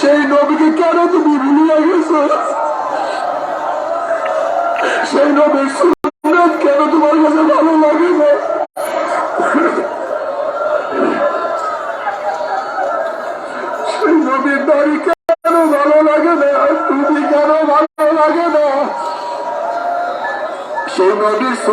সেই নবীকে কেন তুমি ভুলিয়া গেছো সেই নবীর সুন্নাত কেন তোমার কাছে ভালো লাগে না সেই নবীর দাড়ি কেন ভালো লাগে না তুমি কেন ভালো লাগে না সেই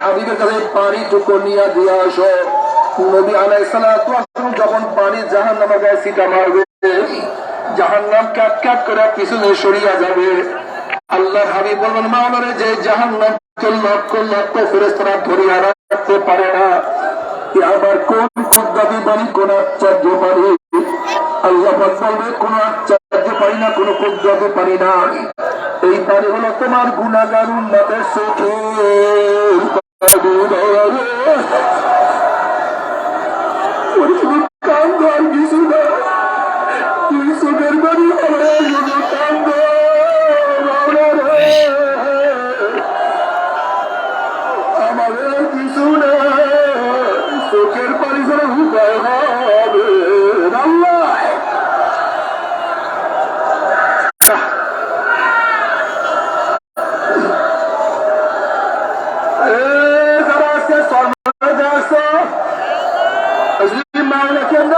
পানি আল্লাহ যে জাহান্নাম লক্ষ লক্ষ ধরিয়া রাখতে পারে না। আবার কোন কুদ্দাবি বাণী, কোন আল্লাহ বলবে কোন পারি না, কোন পারি না। এই পানি হলো তোমার গুণাগার উন্নতের সুখে।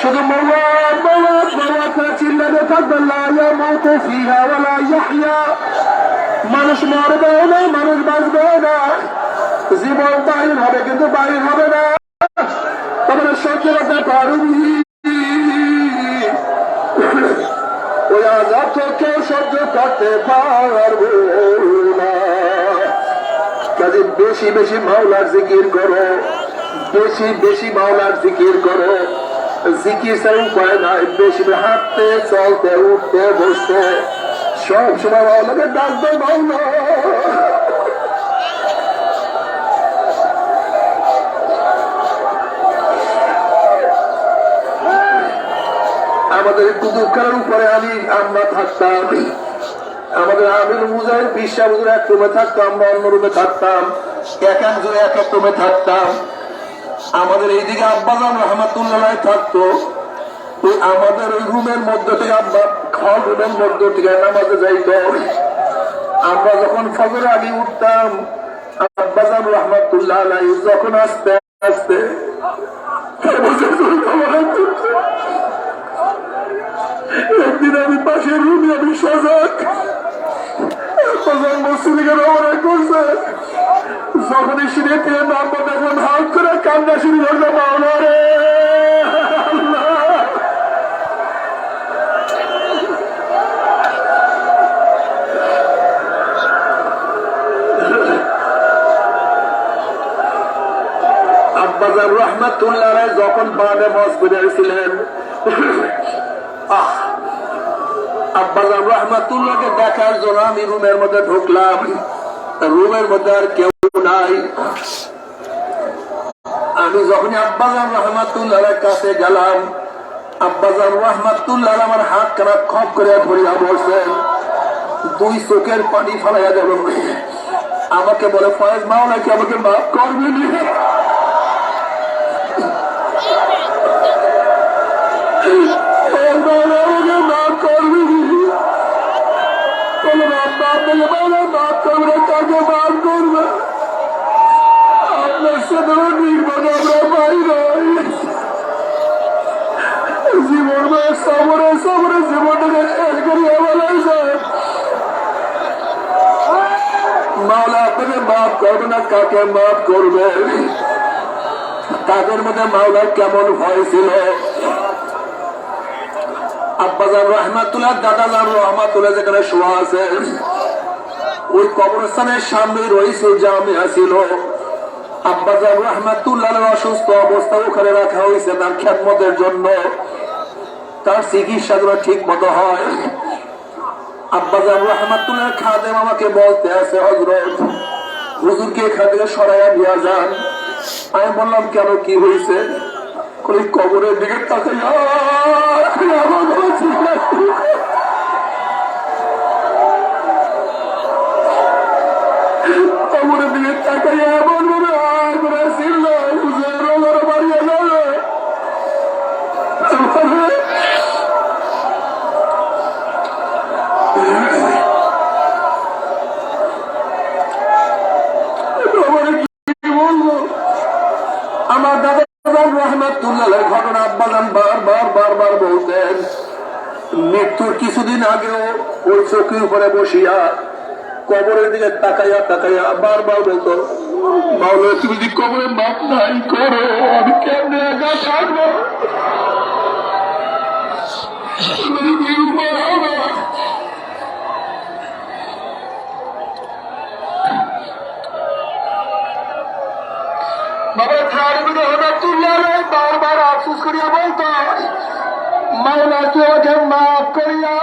শুধু মৌলাদ মৌলাদ মৌলাদ করে চিল্লাতে থাকবে লাইয়া মৌত ফিহা ওয়ালা ইয়াহইয়া মানুষ মরবেও না, মানুষ বাঁচবেও না। জীবন বাহির হবে, কিন্তু বাহির হবে না। তারপরে সহ্য করতে পারবি ওই আজাব তো কেউ সহ্য করতে পারব না। কাজে বেশি বেশি মাওলার জিকির করো, বেশি বেশি মাওলার জিকির করো। জিকির ছাড়া উপায় নাই বেশি হাঁটতে, চলতে, উঠতে, বসতে। সব সময় মাওলাকে ডাকবে মাওলা আমাদের কুদুকার উপরে আমি আমরা থাকতাম। আমাদের আমির মুজাহিদ বিশ্বাস এক রুমে থাকতাম, আমরা অন্য রুমে থাকতাম। এক একজন এক এক রুমে থাকতাম। আমাদের এইদিকে আব্বাজান রহমাতুল্লাহ থাকতো। তো আমাদের ওই রুমের মধ্যে থেকে আব্বা খাওয়া রুমের মধ্যে থেকে নামাজে যাইতো। আমরা যখন ফজর আগে উঠতাম, আব্বাজান রহমাতুল্লাহ যখন আস্তে আস্তে একদিন আমি পাশের রুমে আমি সজাগ। সজাগ মসজিদে রওনা করছে। যখনই সিঁড়ি থেকে নামবো দেখলাম হাত করে কান্না শুরু করল মাওলা রে। রহমাতুল্লাহ যখন বাদে মজ করেছিলেন আহ আব্বাজান রহমাতুল্লাহকে দেখার জন্য আমি রুমের মধ্যে ঢুকলাম রুমের মধ্যে আর কেউ নাই। আমি যখন আব্বাজান রহমাতুল্লাহ কাছে গেলাম, আব্বাজান রহমাতুল্লাহ আমার হাত কানা খপ করে ধরিয়া বলছেন, দুই চোখের পানি ফালাইয়া দেব আমাকে বলে, ফয়েজ মাফ করবে আমাকে মাফ করবে মাফ করবে তাকে মাফ করবে? আপনার সাথে নির্মাণে আমরা বাইরে জীবন সামরে সামরে জীবনটাকে শেষ করি আমার মাওলা আপনাকে মাফ করবে না কাকে মাফ করবে তাদের মধ্যে মাওলার কেমন ভয় ছিল? আব্বাজান রহমাতুল্লাহ দাদাজান রহমাতুল্লাহ যেখানে শোয়া আছে ওই কবরস্থানের সামনে রয়েছে জামিয়া ছিল আব্বাজান রহমাতুল্লাহ অসুস্থ অবস্থা ওখানে রাখা হয়েছে তার খ্যাতমতের জন্য। তার চিকিৎসা ঠিক মতো হয়। রহমাতুল্লাহ খাদেম আমাকে বলতে আছে হজরত হুজুরকে এখান থেকে সরাইয়া নিয়ে যান। আমি বললাম, কেন, কি হয়েছে? কবরের দিকে তাকাইয়া আমার গলা চিল্লায়। কবরের দিকে তাকাইয়া এমন ভাবে আয় করে চিল্লায়, হুজুর আমার বাড়িয়ে যাবে আমার আমার কি বলব আমার দাদা রহমাতুল্লাহ ঘটনা আব্বাজান বারবার বারবার বলতেন, মৃত্যুর কিছুদিন আগেও ওই চৌকির উপরে বসিয়া কবরের দিকে তাকাইয়া তাকাইয়া বারবার বলতো মাওলা তুমি যদি কবরে মাপ নাই করো, আমি কেমনে একা থাকব রহমাতুল্লাহ আলাইহি বারবার আফসোস করিয়া বলতো মাওলা তুই আমাকে মাফ করিয়া,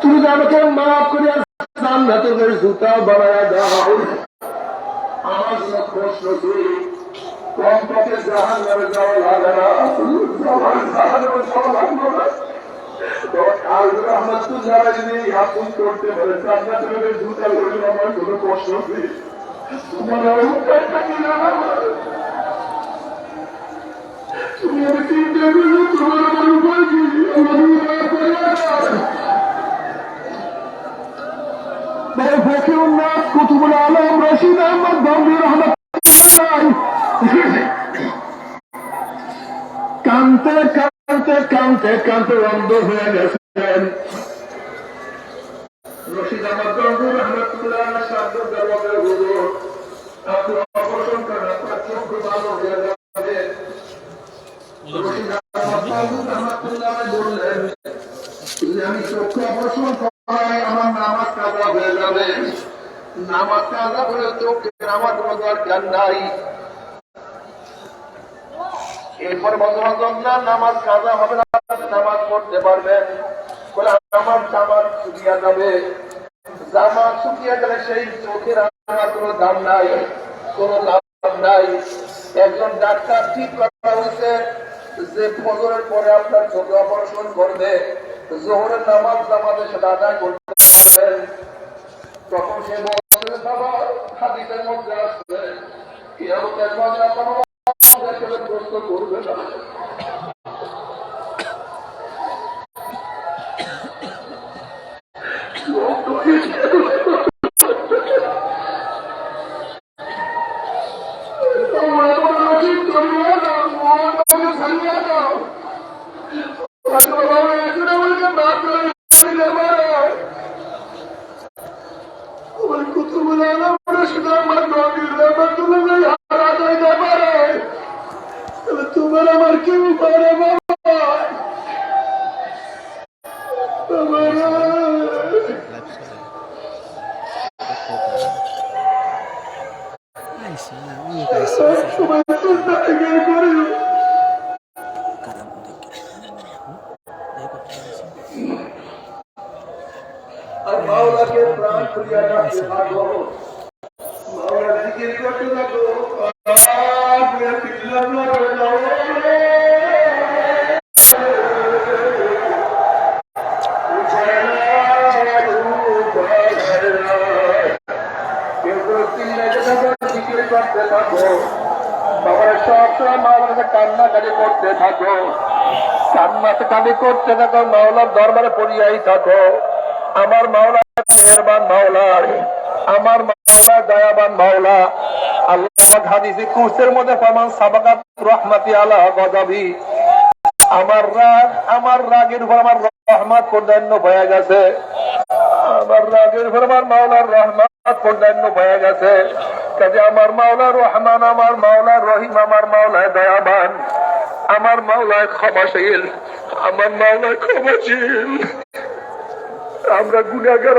তুমি আমাকে মাফ করিয়া জান্নাতের জুতা বানায়া দাও আমার জন্য প্রশ্ন ছিল কম জাহান নামে যাওয়া লাগে না। তোমার কুতুবুল আলম রশিদ আহমদ গম্ভীর রহমতুল্লাহ কানতে কানতে কানতে কানতে অন্ধ আপনি অপারেশন করেন আপনার চোখ ভালো হয়ে যাবে রশিদ আহমদ গম্ভীর রহমতুল্লাহ বললেন যদি নামাজ কাজা হবে না নামাজ পড়তে পারবেন আমার জামাত শুকিয়ে যাবে জামাত শুকিয়ে গেলে সেই চোখের আমার কোনো দাম নাই কোনো লাভ নাই একজন ডাক্তার ঠিক করা হয়েছে যে ফজরের পরে আপনার চোখে অপারেশন করবে, জোহরের নামাজ নামাজে সেটা আদায় করতে পারবেন তখন সে বলছে বাবা, হাদিসের মধ্যে আসবে। কিয়ামতের মাঝে আপনার একেবারে প্রশ্ন করবে না তোমার থাকো করতে থাকো করতে থাকো কান্নাতে কাজে করতে থাকো মাওলার দরবারে পড়িয়াই থাকো আমার মাওলা মেহরবান মাওলা আমার মাওলা দয়াবান মাওলা। আল্লাহ হাদিসে কুরসের মধ্যে ফরমান, সাবাকাত রহমাতি আলা গজাবি। আমার রাগ, আমার রাগের উপর আমার রহমত প্রদান্য হয়ে গেছে। আমার রাগের উপর আমার মাওলার রহমত প্রদান্য হয়ে গেছে। কাজে আমার মাওলা রহমান, আমার মাওলা রহিম, আমার মাওলায় দয়াবান। আমার মাওলায় ক্ষমাশীল, আমার মাওলায় ক্ষমাশীল। আমরা গুণাগার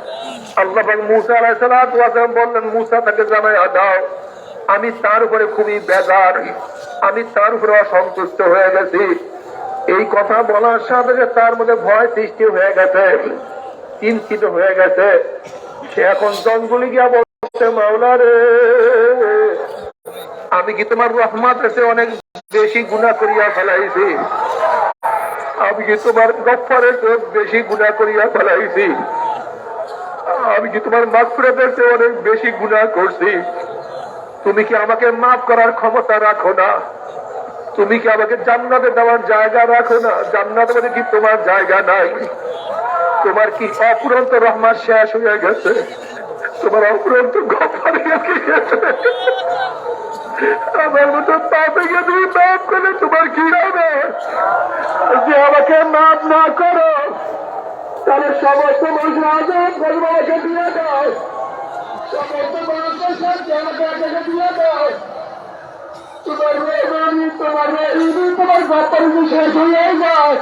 আল্লাহ মুসা বললেন, মুসা, তাকে জানাই দাও। আমি তার উপরে খুবই বেজার। আমি তার উপরে অসন্তুষ্ট হয়ে গেছি। এই কথা বলার সাথে তার মধ্যে ভয় সৃষ্টি হয়ে গেছে, চিন্তিত হয়ে গেছে। সে এখন জঙ্গলে গিয়া বলছে, মাওলা আমি কি তোমার রহমত অনেক বেশি গুণা করিয়া ফেলাইছি? আমি কি তোমার গফারের চেয়ে বেশি গুণা করিয়া ফেলাইছি? আমি কি তোমার মাফরেদের চেয়ে অনেক বেশি গুণা করছি, তুমি কি আমাকে মাফ করার ক্ষমতা রাখো না? তুমি কি আমাকে জান্নাতে দেওয়ার জায়গা রাখো না? জান্নাতে মধ্যে কি তোমার জায়গা নাই? তোমার কি অপুরন্ত রহমান শেষ হয়ে গেছে? তোমার অপুরন্ত আমার মতো পাপে গিয়ে তুমি মাফ করলে তোমার কি হবে? যে আমাকে মাফ না করো, তাহলে সমস্ত মানুষের আজাদ বলব আমাকে দিয়ে দাও সমস্ত মানুষের সাথে আমাকে আপনাকে দিয়ে দাও তোমার ব্যাপার শেষ হয়ে যায়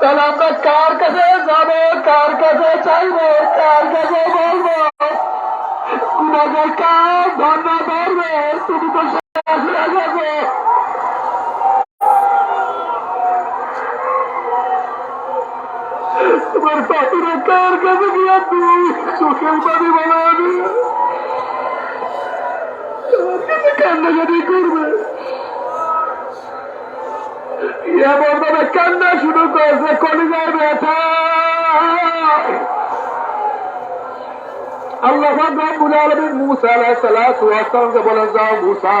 তাহলে আমরা কার কাছে যাব কার কাছে চাইব কার কাছে বলব কার ধর্ণা ধরবে তুমি তো শেষ হয়ে যাবে তোমার পাখিরা কার কাছে গিয়া তুই চোখের পানি বানাবি? কাছে কান্নাকাটি করবে। কান্না শুরু করছে, কলিজার ব্যথা। আল্লাহ মুসা আলাইহিস সালাতু ওয়াস সালামকে যাও মুসা